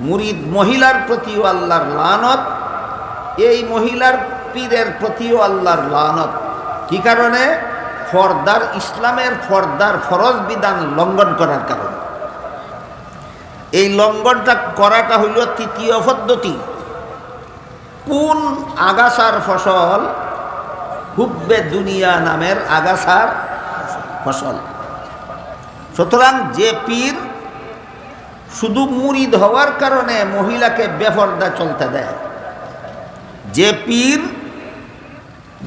মুরিদ মহিলার প্রতিও আল্লাহর লানত, এই মহিলার পীরের প্রতিও আল্লাহর লানত। কি কারণে? ফর্দার ইসলামের ফর্দার ফরজ বিধান লঙ্ঘন করার কারণে। এই লঙ্ঘনটা করাটা হইল তৃতীয় পদ্ধতি। কোন আগাছার ফসল? হুব্বে দুনিয়া নামের আগাছার ফসল। সুতরাং যে পীর শুধু মুরিদ হওয়ার কারণে মহিলাকে বেফর্দা চলতে দেয়। যে পীর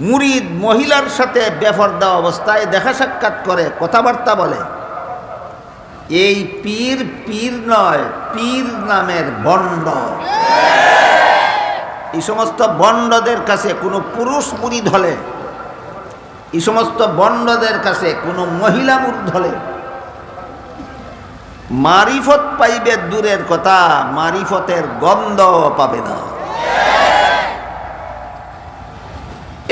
মুরিদ মহিলার সাথে বেফর্দা অবস্থায় দেখা সাক্ষাৎ করে, কথাবার্তা বলে, এই পীর পীর নয়, পীর নামের বন্ড। এই সমস্ত বন্ডদের কাছে কোনো পুরুষ মুরিদ হলে, এই সমস্ত বন্ডদের কাছে কোনো মহিলা মুরিদ হলে মারিফত পাইবে দূরের কথা, মারিফতের গন্ধ পাবে না।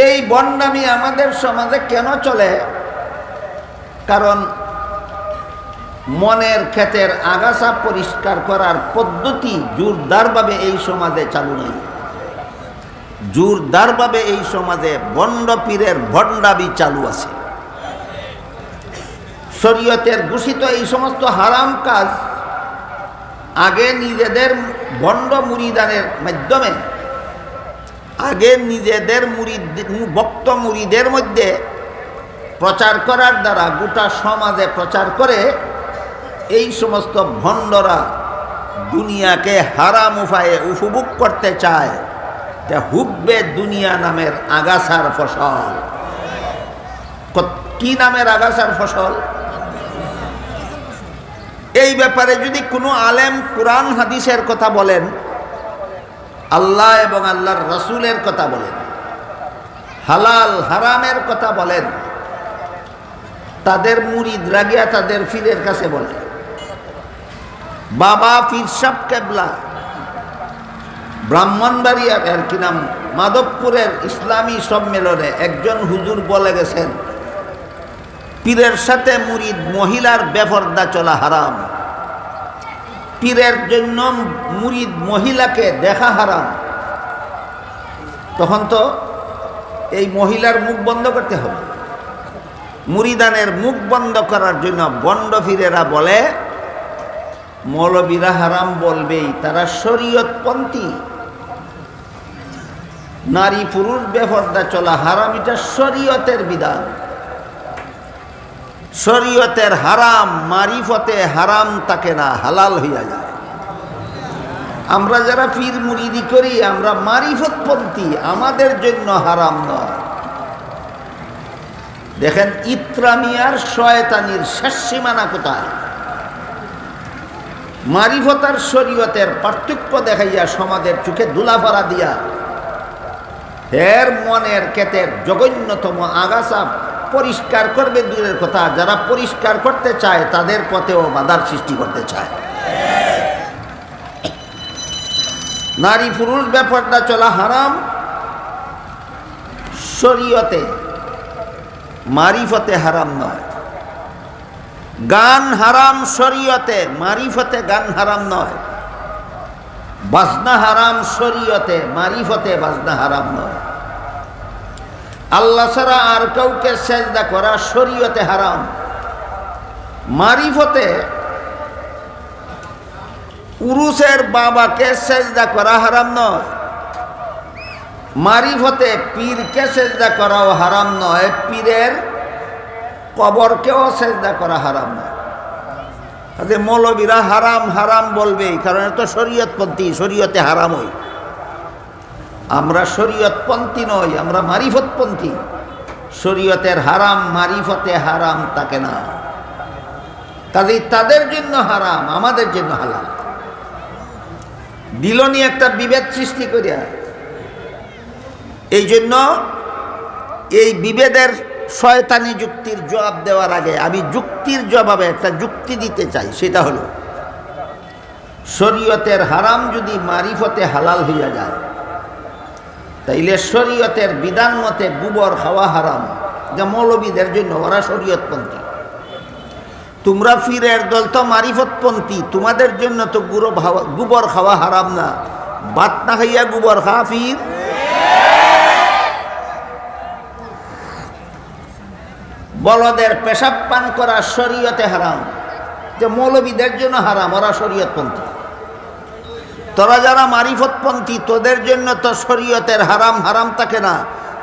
এই বন্ডামি আমাদের সমাজে কেন চলে? কারণ মনের ক্ষেতের আগাছা পরিষ্কার করার পদ্ধতি জোরদারভাবে এই সমাজে চালু নেই। জোরদারভাবে এই সমাজে বন্ড পীরের ভণ্ডাবি চালু আছে। শরীয়তের ঘোষিত এই সমস্ত হারাম কাজ আগে নিজেদের বন্ড মুরিদানের মাধ্যমে, আগে নিজেদের মুরিদ, ভক্ত মুরিদের মধ্যে প্রচার করার দ্বারা গোটা সমাজে প্রচার করে এই সমস্ত ভণ্ডরা দুনিয়াকে হারাম উপায়ে উপভোগ করতে চায়। তা হুব্বে দুনিয়া নামের আগাছার ফসল। কি নামের আগাছার ফসল? এই ব্যাপারে যদি কোনো আলেম কোরআন, হাদিসের কথা বলেন, আল্লাহ এবং আল্লাহর রসুলের কথা বলেন, হালাল, হারামের কথা বলেন, তাদের মুরিদ রাগিয়া তাদের ফিরের কাছে বলে বাবা ফিরসাব কেবলা, ব্রাহ্মণবাড়িয়ার আর কি নাম, মাধবপুরের ইসলামী সম্মেলনে একজন হুজুর বলে গেছেন পীরের সাথে মুরিদ মহিলার বেফর্দা চলা হারাম। পীরের জন্য মুরিদ মহিলাকে দেখা হারাম। তখন তো এই মহিলার মুখ বন্ধ করতে হবে। মুরিদানের মুখ বন্ধ করার জন্য বন্ড ফিরেরা বলে, মৌলবীরা হারাম বলবেই, তারা শরীয়তপন্থী। নারী পুরুষ বেফর্দা চলা হারাম, এটা শরীয়তের বিধান। শরীয়তের হারাম, মারিফতে হারাম তাকে না, হালাল হইয়া যায়। আমরা যারা পীর মুরিদি করি, আমরা মারিফতপন্থী, আমাদের জন্য হারাম নয়। দেখেন, ইত্রামিয়ার শয়তানির শেষ সীমানা কোথায়? মারিফতার শরীয়তের পার্থক্য দেখাইয়া সমাজের চোখে দুলাফারা দিয়া এর মনের ক্ষেতের জঘন্যতম আগাছা পরিষ্কার করবে দূরের কথা। যারা পরিষ্কার করতে চায়, তাদের পথেও বাধার সৃষ্টি করতে চায়। নারী পুরুষ ব্যাপারটা চলা হারাম। শরীয়তে মারিফতে হারাম নয়। গান হারাম শরীয়তে, মারিফতে গান হারাম নয়। বাজনা হারাম শরীয়তে, মারিফতে বাজনা হারাম নয়। আল্লাহ ছাড়া আর কাউকে সেজদা করা শরীয়তে হারাম। মারিফতে পুরুষের বাবাকে সেজদা করা হারাম নয়। মারিফতে পীরকে সেজদা করাও হারাম নয়। পীরের কবরকেও সেজদা করা হারাম নয়। মৌলবীরা হারাম হারাম বলবেই কারণ এত শরীয়তপন্থী, শরীয়তে হারাম হই আমরা শরীয়তপন্থী নই, আমরা মারিফতপন্থী। শরীয়তের হারাম, মারিফতে হারাম তাকে না। কাজেই তাদের জন্য হারাম, আমাদের জন্য হালাল। দিলনি একটা বিভেদ সৃষ্টি করিয়া, এই জন্য এই বিভেদের শয়তানি যুক্তির জবাব দেওয়ার আগে আমি যুক্তির জবাবে একটা যুক্তি দিতে চাই, সেটা হলো, শরীয়তের হারাম যদি মারিফতে হালাল হইয়া যায় তাইলে শরীয়তের বিধান মতে গোবর খাওয়া হারাম। যা মৌলবীদের জন্য ওরা শরীয়তপন্থী। তোমরা ফিরের দল তো মারিফতপন্থী, তোমাদের জন্য তো গুরো গোবর খাওয়া হারাম না। বাত না খাইয়া গোবর খাওয়া ফির। বলদের পেশাব পান করা শরীয়তে হারাম। যে মৌলবীদের জন্য হারাম, ওরা শরীয়তপন্থী। তোরা যারা মারিফতপন্থী, তোদের জন্য তো শরীয়তের হারাম হারাম থাকে না।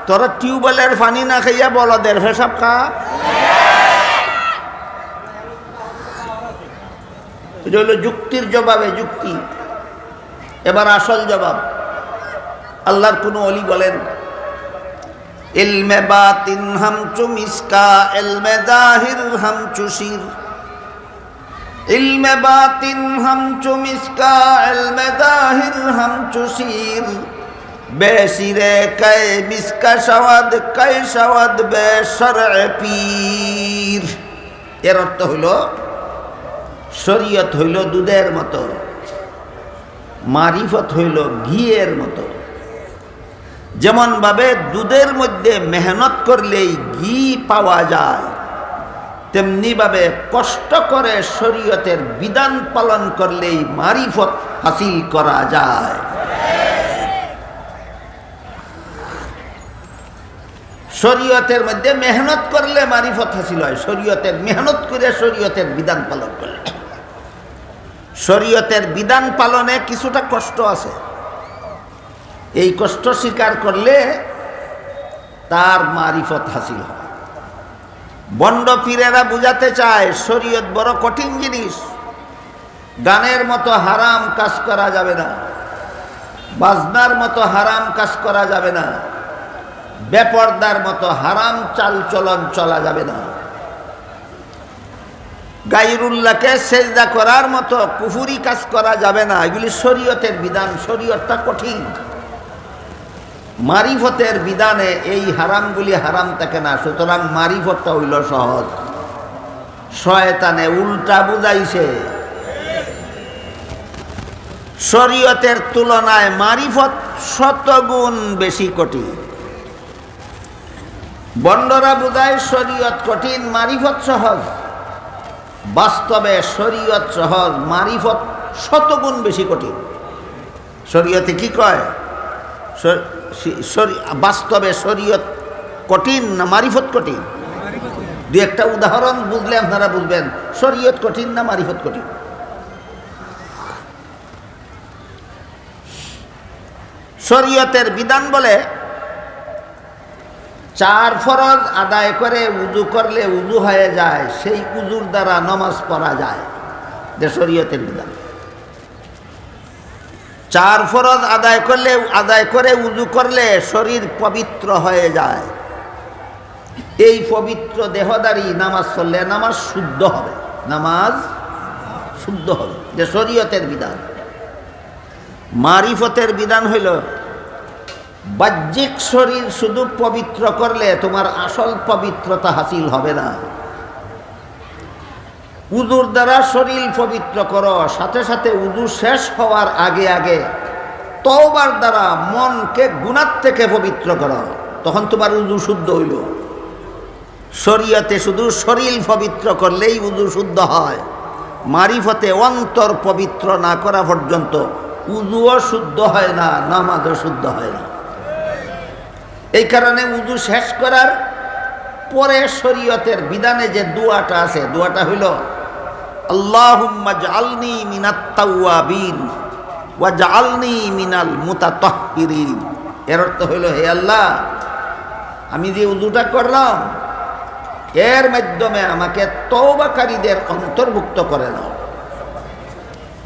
তোরা টিউবওয়েলের পানি না খাইয়া বলদের পেশাব খা। এটা হলো যুক্তির জবাবে যুক্তি। এবার আসল জবাব। আল্লাহর কোনো অলি বলেন ইলমে বাতিন হামচু মিসকা, ইলমে জাহির হামচু শির। ইলমে বাতিন হামচু মিসকা, ইলমে জাহির হামচু শির। বেশিরে কে মিসকা সওয়াদ কে সওয়াদ বেসর পীর। এর অর্থ হইল শরীয়ত হইল দুধের মতো, মারিফত হইল ঘিয়ের মতো। যেমনভাবে দুধের মধ্যে মেহনত করলেই ঘি পাওয়া যায় তেমনিভাবে কষ্ট করে শরীয়তের বিধান পালন করলেই মারিফত হাসিল করা যায়। শরীয়তের মধ্যে মেহনত করলে মারিফত হাসিল হয়, শরীয়তের মেহনত করে শরীয়তের বিধান পালন করলে। শরীয়তের বিধান পালনে কিছুটা কষ্ট আছে। এই কষ্ট স্বীকার করলে তার মারিফত হাসিল হয়। বন্ড পীরেরা বুঝাতে চায়, শরীয়ত বড় কঠিন জিনিস। গানের মতো হারাম কাজ করা যাবে না। বাজনার মতো হারাম কাজ করা যাবে না। বেপর্দার মতো হারাম চাল চলন চলা যাবে না। গাইরুল্লাহকে সেজদা করার মতো কুফুরি কাজ করা যাবে না। এগুলি শরীয়তের বিধান, শরীয়তটা কঠিন। মারিফতের বিধানে এই হারামগুলি হারাম থাকে না, সুতরাং মারিফতটা হইল সহজ। শয়তানে উল্টা বুঝাইছে। শরীয়তের তুলনায় মারিফত শতগুণ বেশি কঠিন। বন্ডরা বুঝায়, শরীয়ত কঠিন, মারিফত সহজ। বাস্তবে শরীয়ত সহজ, মারিফত শতগুণ বেশি কঠিন। শরীয়তে কি কয়? বাস্তবে শরীয়ত কঠিন না মারিফত কঠিন? দু একটা উদাহরণ বুঝলে আপনারা বুঝবেন, শরীয়ত কঠিন না মারিফত কঠিন? শরীয়তের বিধান বলে, চার ফরজ আদায় করে উজু করলে উজু হয়ে যায়, সেই উজুর দ্বারা নমাজ পড়া যায়। যে শরীয়তের বিধান। চার ফরজ আদায় করলে, আদায় করে উজু করলে শরীর পবিত্র হয়ে যায়। এই পবিত্র দেহদারি নামাজ পড়লে নামাজ শুদ্ধ হবে। নামাজ শুদ্ধ হবে। যে শরীয়তের বিধান। মারিফতের বিধান হইল, বাহ্যিক শরীর শুধু পবিত্র করলে তোমার আসল পবিত্রতা হাসিল হবে না। উদুর দ্বারা শরীর পবিত্র করো, সাথে সাথে উজু শেষ হওয়ার আগে আগে তওবার দ্বারা মনকে গুণার থেকে পবিত্র করো। তখন তোমার উজু শুদ্ধ হইল। শরীয়তে শুধু শরীর পবিত্র করলেই উজু শুদ্ধ হয়। মারিফতে অন্তর পবিত্র না করা পর্যন্ত উজুও শুদ্ধ হয় না, নামাজও শুদ্ধ হয় না। এই কারণে উজু শেষ করার পরে শরীয়তের বিধানে যে দুয়াটা আছে, দুয়াটা হইল আল্লাহুম্মা জালনি মিনাত তাওয়াবিন ওয়া জালনি মিনাল মুতাতাহহিরিন। এর অর্থ হইল হে আল্লাহ, আমি যে উদুটা করলাম, এর মাধ্যমে আমাকে তওবাকারীদের অন্তর্ভুক্ত করে নাও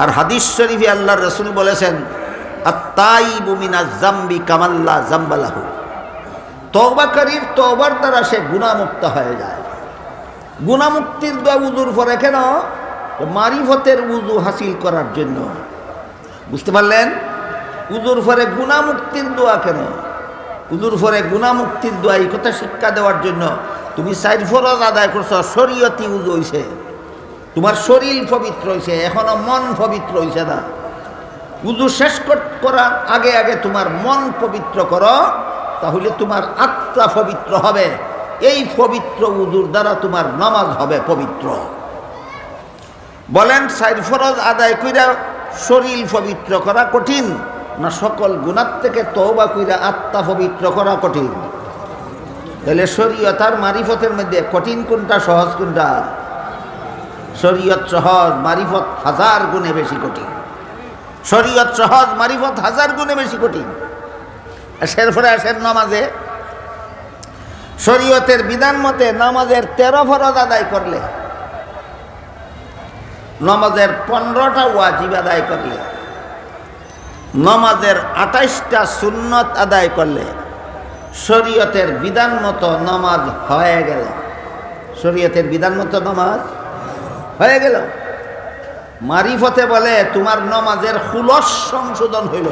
আর হাদিস শরীফে আল্লাহ রসুল বলেছেন আত্মাইবু মিনা জাম্বি কামাল্লা জাম্বালাহু তবাকারীর তবার দ্বারা সে গুণামুক্ত হয়ে যায়। গুণামুক্তির দোয়া উজুর পরে কেন মারিফতের উজু হাসিল করার জন্য। বুঝতে পারলেন? উজুর পরে গুণামুক্তির দোয়া কেন? উজুর পরে গুণামুক্তির দোয়া এই কথা শিক্ষা দেওয়ার জন্য তুমি সাইড ফরজ আদায় করছ শরীয়তি উজু হইছে। তোমার শরীর পবিত্র হয়েছে এখনও মন পবিত্র হয়েছে না। উজু শেষ করার আগে আগে তোমার মন পবিত্র করো, তাহলে তোমার আত্মা পবিত্র হবে। এই পবিত্র উজুর দ্বারা তোমার নামাজ হবে পবিত্র। বলেন, সাইর ফরজ আদায় কইরা শরীর পবিত্র করা কঠিন, না সকল গুণার থেকে তওবা কইরা আত্মা পবিত্র করা কঠিন? তাহলে শরীয়ত আর মারিফতের মধ্যে কঠিন কোনটা, সহজ কোনটা? শরীয়ত সহজ, মারিফত হাজার গুণে বেশি কঠিন। শরীয়ত সহজ, মারিফত হাজার গুণে বেশি কঠিন। সেরপরে আসেন নামাজে, শরীয়তের বিধান মতে নামাজের তেরো ফরজ আদায় করলে নমাজের পনেরোটা ওয়াজিব আদায় করলে, নমাজের আঠাইশটা সুন্নত আদায় করলে, শরীয়তের বিধান মতো নমাজ হয়ে গেল। শরীয়তের বিধান মতো নমাজ হয়ে গেল। মারিফতে বলে, তোমার নমাজের হুলস সংশোধন হইল।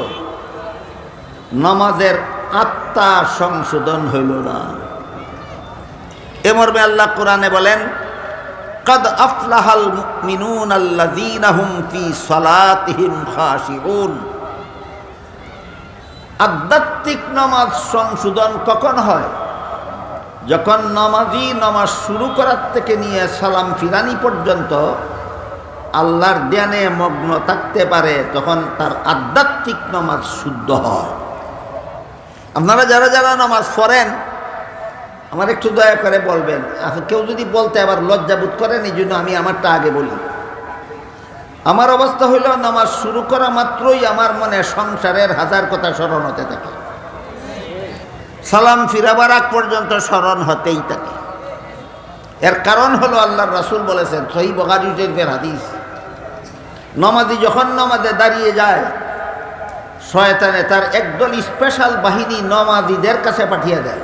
নমাজের আত্মা সংশোধন হইল না। এ আল্লাহ কোরআনে বলেন কদ আফলাহাল মিনুন আল্লাযীনা হুম ফি সালাতিহিম খাশিউন। আধ্যাত্মিক নামাজ সংশোধন কখন হয়? যখন নামাজি নামাজ শুরু করার থেকে নিয়ে সালাম ফিরানি পর্যন্ত আল্লাহর ধ্যানে মগ্ন থাকতে পারে, তখন তার আধ্যাত্মিক নামাজ শুদ্ধ হয়। আপনারা যারা যারা নামাজ পড়েন আমার একটু দয়া করে বলবেন এখন কেউ যদি বলতে আবার লজ্জাবোধ করেন, এই জন্য আমি আমারটা আগে বলি। আমার অবস্থা হইল নামাজ শুরু করা মাত্রই আমার মনে সংসারের হাজার কথা স্মরণ হতে থাকে। সালাম ফিরাবার আগ পর্যন্ত স্মরণ হতেই থাকে। এর কারণ হলো, আল্লাহর রাসুল বলেছেন সহি বগারি শরীফের হাদিস, নমাজি যখন নমাজে দাঁড়িয়ে যায়, শয়তানে তার একদল স্পেশাল বাহিনী নমাজিদের কাছে পাঠিয়ে দেয়।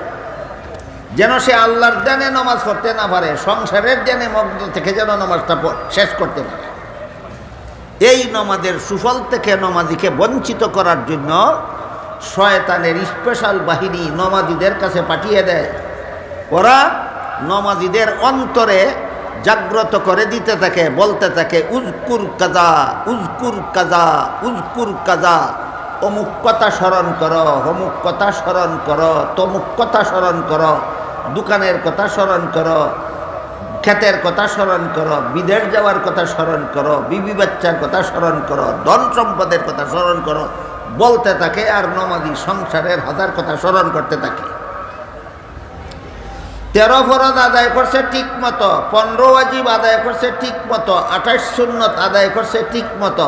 যেন সে আল্লাহর জ্ঞানে নামাজ পড়তে না পারে, সংসারের জ্ঞানে মগ্ন থেকে যেন নামাজটা শেষ করতে পারে। এই নমাজের সুফল থেকে নমাজিকে বঞ্চিত করার জন্য শয়তানের স্পেশাল বাহিনী নমাজিদের কাছে পাঠিয়ে দেয়। ওরা নমাজিদের অন্তরে জাগ্রত করে দিতে থাকে, বলতে থাকে উজকুর কাজা উজকুর কাজা উজকুর কাজা অমুক কথা স্মরণ করো, অমুক কথা স্মরণ করো, তমুক কথা স্মরণ করো। দোকানের কথা স্মরণ করো, ক্ষেতের কথা স্মরণ করো, বিদেশ যাওয়ার কথা স্মরণ করো, বিবি বাচ্চার কথা স্মরণ করো, ধন সম্পদের কথা স্মরণ করো, বলতে থাকে আর নমাজি সংসারের হাজার কথা স্মরণ করতে থাকে। তেরো ফরজ আদায় করছে ঠিক মতো, পনেরো ওয়াজিব আদায় করছে ঠিক মতো, আঠাশ সুন্নত আদায় করছে ঠিক মতো।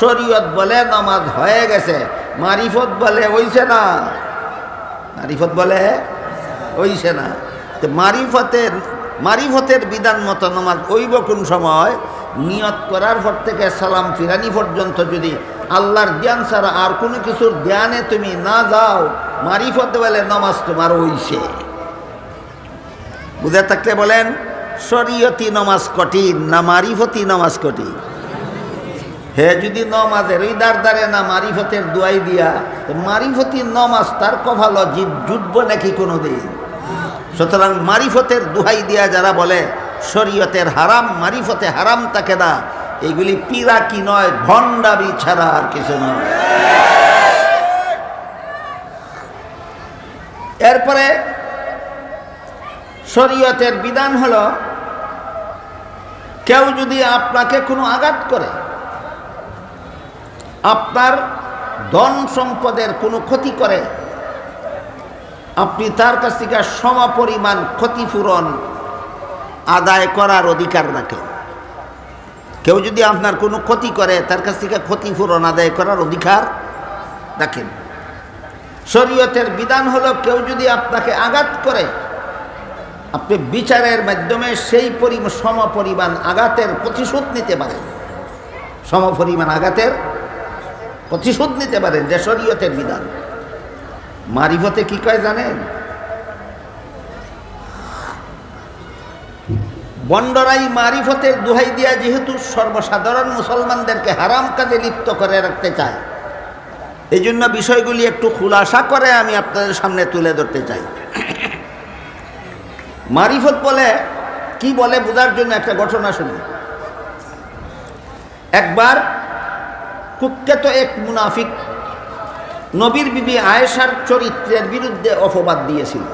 শরীয়ত বলে নামাজ হয়ে গেছে, মারিফত বলে হইছে না। মারিফত বলে ওইছে না। তো মারিফতের মারিফতের বিধান মতো নামাজ ওইব কোন সময়? নিয়ত করার পর থেকে সালাম ফিরানি পর্যন্ত যদি আল্লাহর জ্ঞান ছাড়া আর কোনো কিছুর জ্ঞানে তুমি না যাও, মারিফত বলে নামাজ তোমার ওইছে বুঝে থাকলে বলেন, শরীয়তি নমাজ কঠিন না মারিফতি নমাজ কঠিন? হে যদি নমাজের ওই দার দারে না মারিফতের দুয়াই দিয়া মারিফতি নমাজ তার কভালো জুটব নাকি কোনো দিন সুতরাং মারিফতের দুহাই দিয়া যারা বলে, শরীয়তের হারাম, মারিফতে হারাম তাকে না। এগুলি পিরা কি নয় ভণ্ডাবি ছাড়া আর কিছু নয়। এরপরে শরীয়তের বিধান হল, কেউ যদি আপনাকে কোনো আঘাত করে, আপনার ধন সম্পদের কোনো ক্ষতি করে আপনি তার কাছ থেকে সমপরিমাণ ক্ষতিপূরণ আদায় করার অধিকার রাখেন। কেউ যদি আপনার কোনো ক্ষতি করে, তার কাছ থেকে ক্ষতিপূরণ আদায় করার অধিকার রাখেন। শরীয়তের বিধান হলো, কেউ যদি আপনাকে আঘাত করে, আপনি বিচারের মাধ্যমে সেই পরি, সমপরিমাণ আঘাতের প্রতিশোধ নিতে পারেন। সমপরিমাণ আঘাতের প্রতিশোধ নিতে পারেন, যে শরীয়তের বিধান। মারিফতে কি কয় জানেন? বন্ডরাই মারিফতের দুহাই দিয়া যেহেতু সর্বসাধারণ মুসলমানদেরকে হারাম কাজে লিপ্ত করে রাখতে চায় এই জন্য বিষয়গুলি একটু খুলাসা করে আমি আপনাদের সামনে তুলে ধরতে চাই। মারিফত বলে, কি বলে বোঝার জন্য একটা ঘটনা শুনি একবার কুখ্যাত এক মুনাফিক নবীর বিবি আয়েশার চরিত্রের বিরুদ্ধে অপবাদ দিয়েছিল।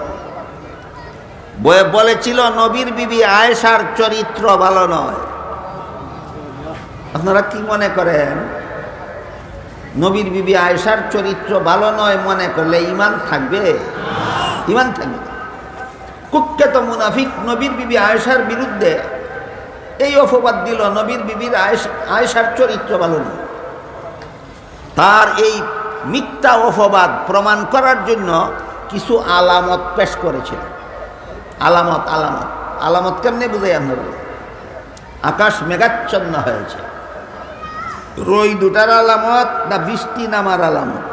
বলেছিল, নবীর বিবি আয়েশার চরিত্র ভালো নয়। আপনারা কি মনে করেন? নবীর বিবি আয়েশার চরিত্র ভালো নয় মনে করলে ইমান থাকবে? ইমান থাকবে। কুখ্যাত মুনাফিক নবীর বিবি আয়েশার বিরুদ্ধে এই অপবাদ দিল, নবীর বিবির আয়েশ, আয়েশার চরিত্র ভালো নয়। তার এই মিথ্যা অপবাদ প্রমাণ করার জন্য কিছু আলামত পেশ করেছিল আলামত আলামত। আলামত কেমনে বুঝাই আপনারা আকাশ মেঘাচ্ছন্ন হয়েছে। রই দুটার আলামত না বৃষ্টি নামার আলামত?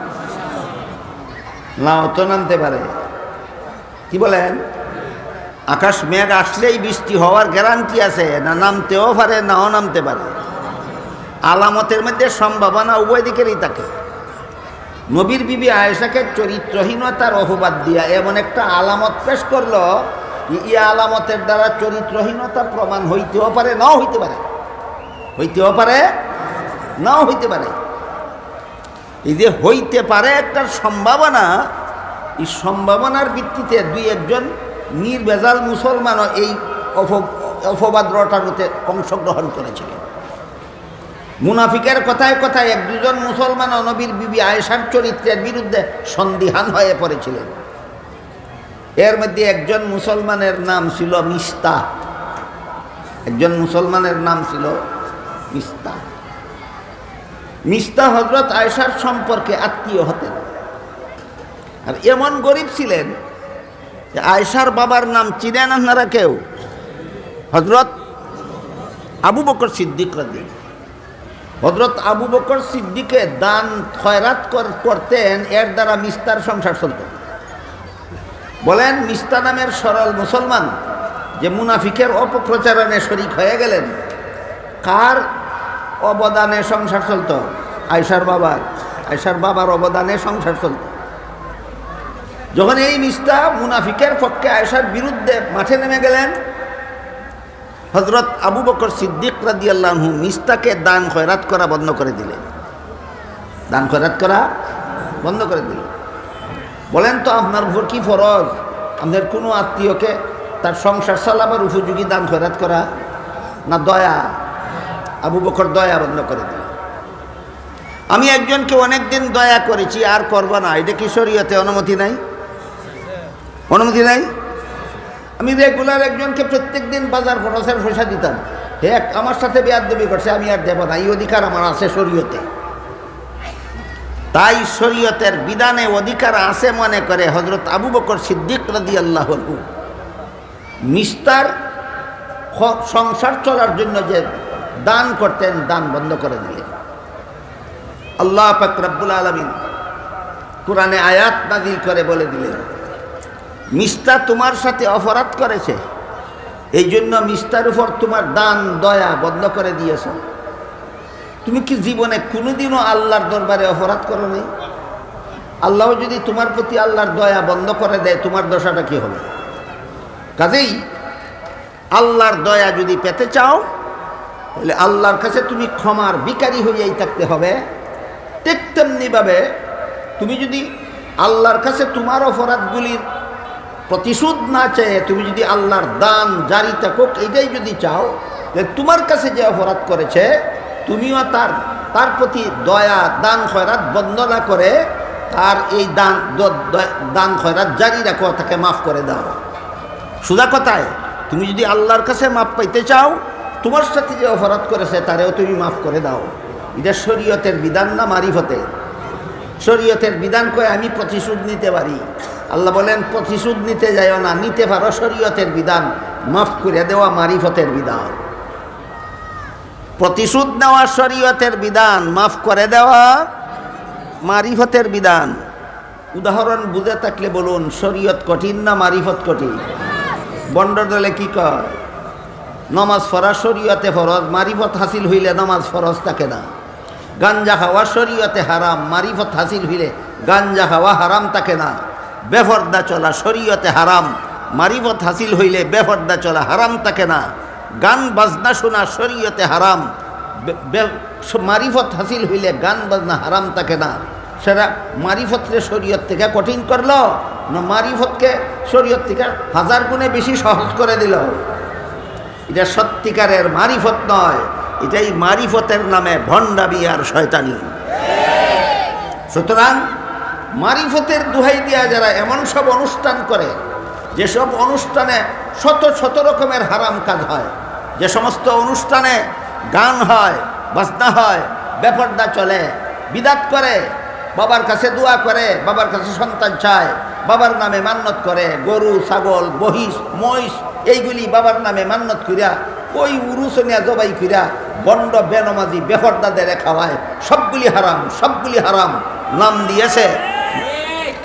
নাও তো নামতে পারে। কি বলেন? আকাশ মেঘ আসলেই বৃষ্টি হওয়ার গ্যারান্টি আছে, না নামতেও পারে, নাও নামতে পারে। আলামতের মধ্যে সম্ভাবনা উভয় দিকেরই থাকে। নবীর বিবি আয়েশাকে চরিত্রহীনতার অপবাদ দিয়া এমন একটা আলামত পেশ করল এই আলামতের দ্বারা চরিত্রহীনতা প্রমাণ হইতেও পারে, নাও হইতে পারে। হইতেও পারে, নাও হইতে পারে। এই যে হইতে পারে একটা সম্ভাবনা, এই সম্ভাবনার ভিত্তিতে দুই একজন নির্বেজাল মুসলমানও এই অপ- অপবাদ রটানোতে অংশগ্রহণ করেছিলেন। মুনাফিকের কথায় কথায় এক দুজন মুসলমান অনবীর বিবি আয়েশার চরিত্রের বিরুদ্ধে সন্দিহান হয়ে পড়েছিলেন। এর মধ্যে একজন মুসলমানের নাম ছিল মিস্তা। একজন মুসলমানের নাম ছিল মিস্তা। মিস্তা হজরত আয়েশার সম্পর্কে আত্মীয় হতেন। আর এমন গরিব ছিলেন যে আয়েশার বাবার নাম চিনেন আপনারা কেউ? হজরত আবু বকর সিদ্দিক রাজি হজরত আবু বকর সিদ্দিকে দান খয়রাত করতেন, এর দ্বারা মিস্তার সংসার চলত। বলেন, মিস্তা নামের সরল মুসলমান যে মুনাফিকের অপপ্রচারণে শরিক হয়ে গেলেন, কার অবদানে সংসার চলত? আয়সার বাবার। আয়সার বাবার অবদানে সংসার চলত। যখন এই মিস্তা মুনাফিকের পক্ষে আয়সার বিরুদ্ধে মাঠে নেমে গেলেন হজরত আবু বকর সিদ্দিক রাদি আল্লাহু মিস্তাকে দান খয়রাত করা বন্ধ করে দিলেন দান খয়রাত করা বন্ধ করে দিলেন বলেন তো আপনার উপর কি ফরজ? আপনার কোনো আত্মীয়কে তার সংসার চালাবার উপযোগী দান খয়রাত করা না দয়া? আবু বকর দয়া বন্ধ করে দিল। আমি একজনকে অনেক দিন দয়া করেছি, আর করব না। এটা কি শরীয়তে অনুমতি নাই? অনুমতি নাই? আমি রেগুলার একজনকে প্রত্যেক দিন বাজার খরচের পয়সা দিতাম। হে আমার সাথে বেয়ার দেবী করছে, আমি আর দেব না। এই অধিকার আমার আছে শরীয়তে। তাই শরীয়তের বিধানে অধিকার আছে মনে করে হজরত আবু বকর সিদ্দিক রাদি আল্লাহ মিস্তার সংসার চলার জন্য যে দান করতেন, দান বন্ধ করে দিলেন। আল্লাহ পাক রব্বুল আলমিন কোরআনে আয়াত নাজিল করে বলে দিলেন। মিস্তা তোমার সাথে অপরাধ করেছে। এই জন্য মিস্তার উপর তোমার দান, দয়া বন্ধ করে দিয়েছ। তুমি কি জীবনে কোনোদিনও আল্লাহর দরবারে অপরাধ করো নি আল্লাহ যদি তোমার প্রতি আল্লাহর দয়া বন্ধ করে দেয়, তোমার দশাটা কি হবে? কাজেই আল্লাহর দয়া যদি পেতে চাও, তাহলে আল্লাহর কাছে তুমি ক্ষমার বিকারী হইয়াই থাকতে হবে। ঠিক তেমনিভাবে তুমি যদি আল্লাহর কাছে তোমার অপরাধগুলির প্রতিশোধ না চেয়ে তুমি যদি আল্লাহর দান, জারি থাকুক এইটাই যদি চাও, যে তোমার কাছে যে অপরাধ করেছে, তুমিও তার তার প্রতি দয়া, দান, খয়রাত বন্ধ না করে তার এই দান দান, খয়রাত জারি রাখো, তাকে মাফ করে দাও। সোজা কথায়, তুমি যদি আল্লাহর কাছে মাফ পাইতে চাও, তোমার সাথে যে অপরাধ করেছে, তারেও তুমি মাফ করে দাও। এটা শরীয়তের বিধান না মারিফতের শরীয়তের বিধান কয়ে, আমি প্রতিশোধ নিতে পারি। আল্লাহ বলেন, প্রতিশোধ নিতে যাইও না, নিতে পারো শরীয়তের বিধান, মাফ করে দেওয়া মারিফতের বিধান। প্রতিশোধ নেওয়া শরীয়তের বিধান, মাফ করে দেওয়া মারিফতের বিধান। উদাহরণ বুঝে থাকলে বলুন, শরীয়ত কঠিন না মারিফত কঠিন? বন্ড দলে কি কয়? নমাজ ফরজ, শরীয়তে ফরজ, মারিফত হাসিল হইলে নমাজ ফরজ থাকে না। গাঞ্জা খাওয়া শরীয়তে হারাম, মারিফত হাসিল হইলে গাঞ্জা খাওয়া হারাম থাকে না। বেফর্দা চলা শরীয়তে হারাম মারিফত হাসিল হইলে বেফর্দা চলা হারাম থাকে না। গান বাজনা শোনা শরীয়তে হারাম মারিফত হাসিল হইলে গান বাজনা হারাম থাকে না। সেটা মারিফতকে শরীয়ত থেকে কঠিন করল, না মারিফতকে শরীয়ত থেকে হাজার গুণে বেশি সহজ করে দিল। এটা সত্যিকারের মারিফত নয়, এটাই মারিফতের নামে ভণ্ডামি আর শয়তানি। সুতরাং মারিফতের দুহাই দিয়া যারা এমন সব অনুষ্ঠান করে যেসব অনুষ্ঠানে শত শত রকমের হারাম কাজ হয়, যে সমস্ত অনুষ্ঠানে গান হয়, বাজনা হয় ব্যাপারটা চলে, বিদাত করে, বাবার কাছে দোয়া করে, বাবার কাছে সন্তান চায়, বাবার নামে মান্নত করে, গরু, ছাগল বহিষ মহিষ, এইগুলি বাবার নামে মান্নত করিয়া ওই উরুসনিয়া জবাই করিয়া বন্ড, বেনমাজি বেহরদাদের খাওয়ায় সবগুলি হারাম সবগুলি হারাম, নাম দিয়েছে।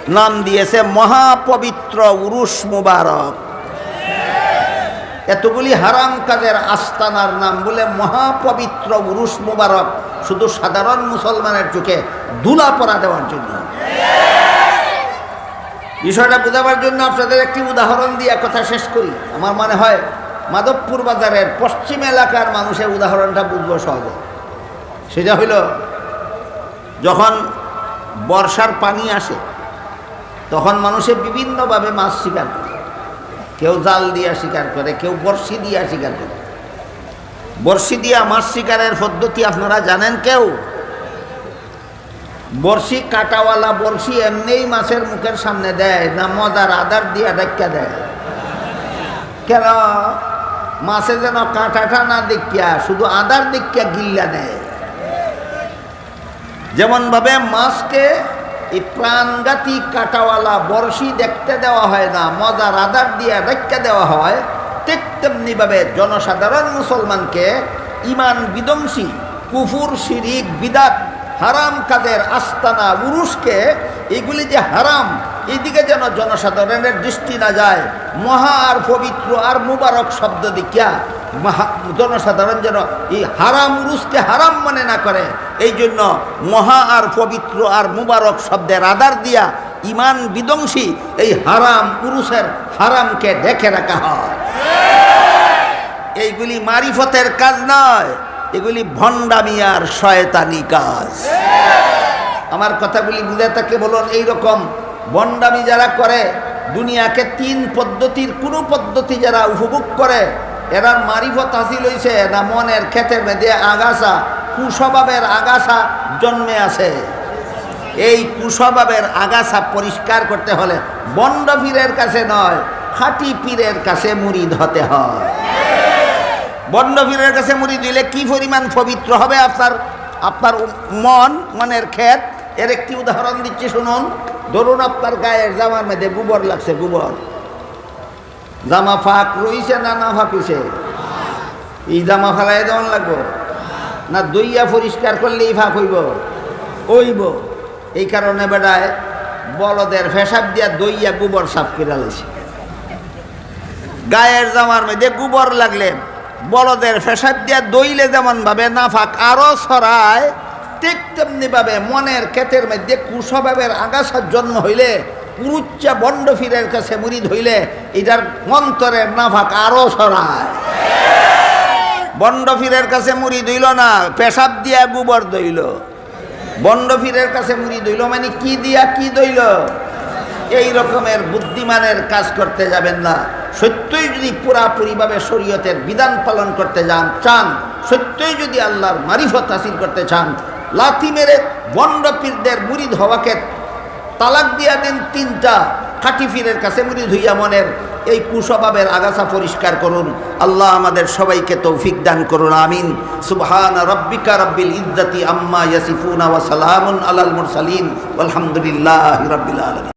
নাম দিয়েছে মহাপবিত্র উরুস মুবারক। এতগুলি হারাম কাজের আস্তানার নাম বলে মহাপবিত্র উরুস মুবারক শুধু সাধারণ মুসলমানের চোখে দুলা পরা দেওয়ার জন্য। বিষয়টা বোঝাবার জন্য আপনাদের একটি উদাহরণ দিয়ে কথা শেষ করি। আমার মনে হয় মাধবপুর বাজারের পশ্চিম এলাকার মানুষের উদাহরণটা বুঝব সহজে। সেটা হইল, যখন বর্ষার পানি আসে তখন মানুষে বিভিন্নভাবে মাছ শিকার করে। কেউ জাল দিয়া শিকার করে, কেউ বর্ষি দিয়া শিকার করে। বর্ষি দিয়া মাছ শিকারের পদ্ধতি আপনারা জানেন কেউ? বর্ষি কাটাওয়ালা বর্ষি এমনিই মাছের মুখের সামনে দেয়, না মজার আদার দিয়া ডাক্কা দেয়। কেন? মাছে যেন কাঁটাটা না দেখিয়া, শুধু আদার দেখিয়া গিল্লা দেয়। যেমনভাবে মাছকে এই প্রাণঘাতী কাটাওয়ালা বর্ষি দেখতে দেওয়া হয় না মজার আদার দিয়ে রেখা দেওয়া হয়। ঠিক তেমনিভাবে জনসাধারণ মুসলমানকে ইমান বিধ্বংসী, কুফুর, শিরিক, বিদাত, হারাম কাজের আস্তানা, উরুষকে এগুলি যে হারাম, এদিকে যেন জনসাধারণের দৃষ্টি না যায়। মহা আর পবিত্র আর মুবারক শব্দ মহা জনসাধারণ যেন এই হারাম উরুসকে হারাম মনে না করে। এই জন্য মহা আর পবিত্র আর মুবারক শব্দের আদার দিয়া ইমান বিধ্বংসী এই হারাম উরুসের হারামকে দেখে রাখা হয়। এইগুলি মারিফতের কাজ নয়, এগুলি ভণ্ডামি আর শয়তানি কাজ। আমার কথাগুলি বুঝে তাকে বলুন, এইরকম ভণ্ডামি যারা করে, দুনিয়াকে তিন পদ্ধতির কোনো পদ্ধতি যারা উপভোগ করে এরা মারিফত হাসিল হইছে, না মনের ক্ষেতের মেয়েদে আগাছা, কুস্বভাবের আগাছা জন্মে আছে। এই কুস্বভাবের আগাছা পরিষ্কার করতে হলে বন্ড পীরের কাছে নয়, খাঁটি পীরের কাছে মুরিদ হতে হয়। বন্ড পীরের কাছে মুড়ি দিলে কি পরিমাণ পবিত্র হবে আপনার আপনার মন, মনের ক্ষেত? এর একটি উদাহরণ দিচ্ছি, শুনুন। ধরুন আপনার গায়ের জামার মধ্যে গোবর লাগছে, গোবর। জামা ফাঁক রইছে না না ফাঁক হইছে এই জামা ফেলাই দেওয়ান লাগবো। না দইয়া পরিষ্কার করলেই ফাঁক হইব? ওইব এই কারণে বেড়ায় বলদের ফেসাব দিয়া দইয়া গোবর সাফ করে লাইছে গায়ের জামার মধ্যে গোবর লাগলে বলদের ফেসাব দিয়া দইলে যেমন ভাবে না ফাঁক আরও ছড়ায় ঠিক তেমনি ভাবে মনের ক্ষেতের মধ্যে কুস্বভাবের আগাছার জন্ম হইলে পুরুচ্চা বন্ড ফিরের কাছে মুড়ি ধইলে এটার মন্তরের নাফাক আরও ছড়ায়। বন্ড ফিরের কাছে মুড়ি দইল না, পেশাব দিয়া গোবর দইল বন্ড ফিরের কাছে মুড়ি দইল মানে কি দিয়া কি দইল এই রকমের বুদ্ধিমানের কাজ করতে যাবেন না। সত্যই যদি পুরাপুরিভাবে শরীয়তের বিধান পালন করতে যান, চান, সত্যই যদি আল্লাহর মারিফত হাসিল করতে চান, লাথি মেরে বন্ড পীরদের মুরিদ হওয়াকে তালাক দিয়া দেন তিনটা খাটি ফিরের কাছে মুড়ি ধুইয়া মনের এই কুস্বভাবের আগাছা পরিষ্কার করুন। আল্লাহ আমাদের সবাইকে তৌফিক দান করুন, আমিন। সুবহান রব্বিকা রব্বিল ইজ্জতি আম্মা ইয়াসিফুনা ওয়া সালামুন আলাল মুরসালিন। আলহামদুলিল্লাহ রাব্বিল আলামিন।